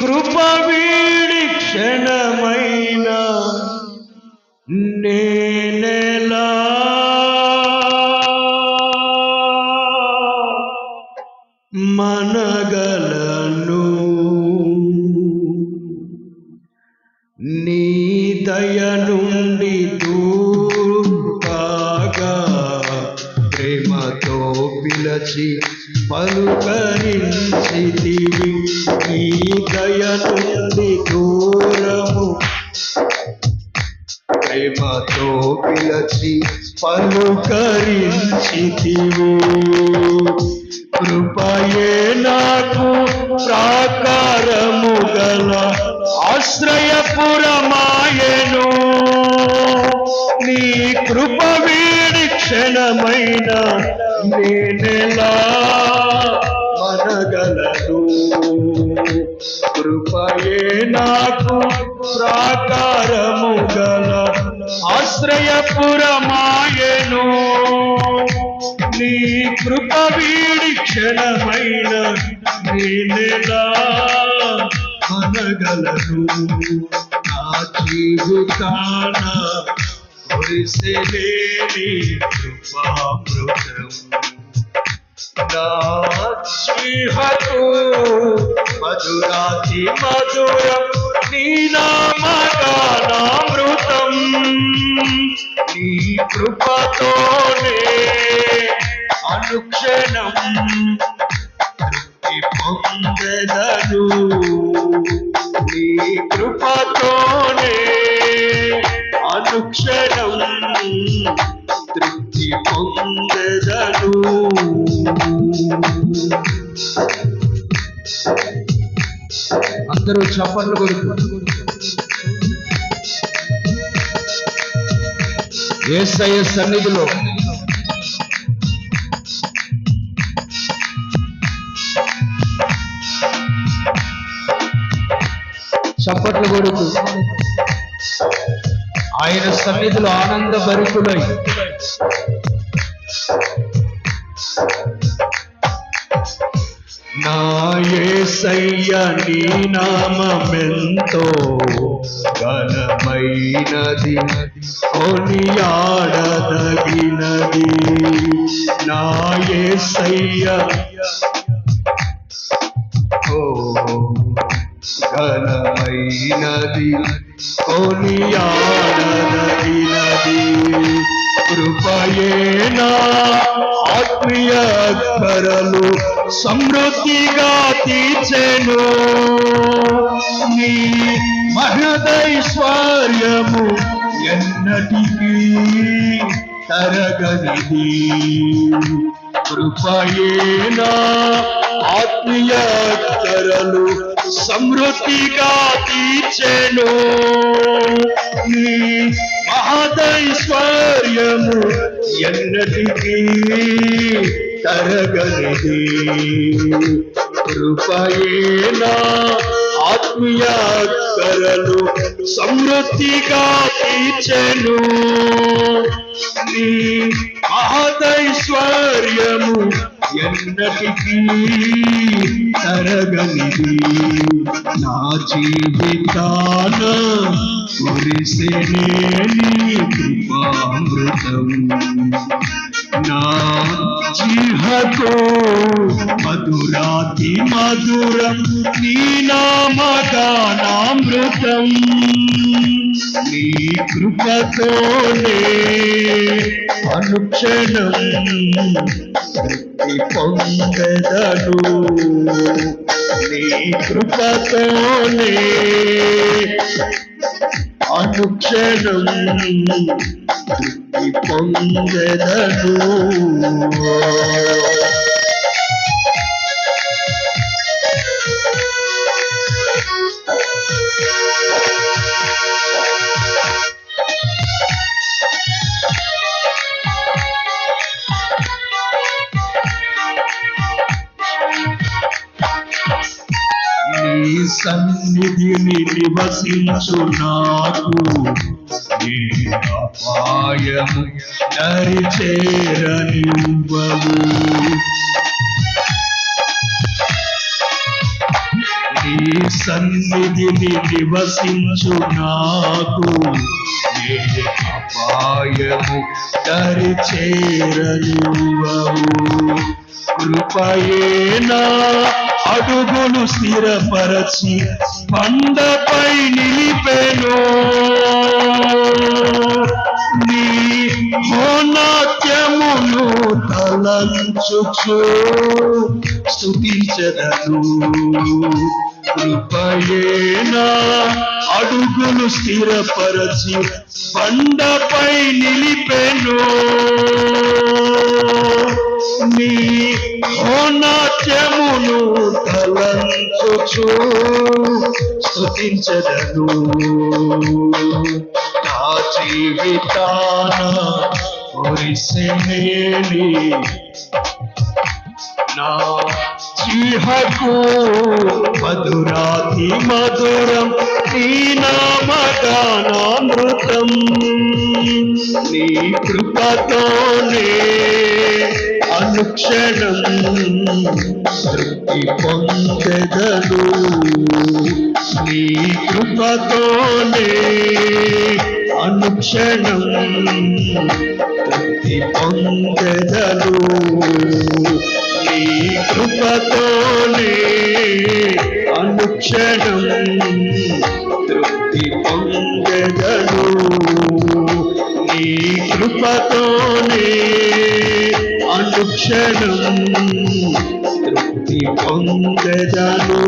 కృప వీడి క్షణమైనా నేనెలా? మనగలను నీ దయ నుండి దూరగా ప్రేమతో పిలచి పలుకరించితివి. నీ దయ నుండి దూరము. ప్రేమతో పిలచి పలుకరించితివి కృపయే నాకు ప్రాకారము గల ఆశ్రయపురమాయను. నీ కృప వీడి క్షణమైన నేనెలా మనగలను. కృపయే నాకు ప్రాకారము గల ఆశ్రయపురమాయను. నీ కృప వీడి క్షణమైన నేనెలా అనగలను నా జీవితాన కురిసెలేని కృపామృతం. నా మధురాతి మధురం నీనామృతం నీ కృపతోనే అనుక్షణం. తృప్తి అందరూ చప్పట్లు కొడుకు ఏసయ్య సన్నిధిలో. చప్పట్లు కొడుకు ఆయన సన్నిధిలో ఆనంద భరితులై. నా యేసయ్య నీ నామమెంతో ఘనమైనది కొనియాడదగినది. నా ఓ ఘనమైనది కొనియా కృపయేనా? ఆత్మీయ ధరలు సమృద్ధిగా తీర్చెను. నీ మహదైశ్వర్యము ఎన్నటికీ తరగనిది. కృపయేనా? ఆత్మీయ ధరలు సమృద్ధిగా తీర్చెను. దినము ఎన్నటికీ తరగనిది. కృపయేనా ఆత్మీయ కరలు సమృద్ధిగా తీర్చెను నీ మహదైశ్వర్యము ఎన్నటికీ తరగనిది. నా జీవితాన కురిసేనేని కృపామృతం నా జీహతో మధురాతి మధురం నీ నామగానామృతం నీ అనుక్షణం తృప్తి నీ కృపతోనే అనుక్షణం సన్నిధిని నివసించు నాకు అపాయము దరి చేరనివ్వవు నీ సన్నిధిని నివసించు నాకు అపాయము దరి చేరనివ్వవు కృపయేనా అడుగులు స్థిరపరచి పండపై నిలిపెను. నీ హోనాట్యమును తలంచుచు స్థుతించదను కృపయేనా అడుగులు స్థిరపరచి బండపై నిలిపెను. నీ సత్యమును తలంచు స్థుతించదను నా జీవితాన కురిసెనేని నా జీహకు మధురాతి మధురం నీ నామగానామృతం నీ కృపతోనే అనుక్షణం తృప్తి పొందెదను నీ కృపతోనే అనుక్షణం తృప్తి పొందెదను నీ కృపతోనే అనుక్షణం తృప్తి పొందెదను నీ కృపతోనే క్షణం తృప్తి పొందదను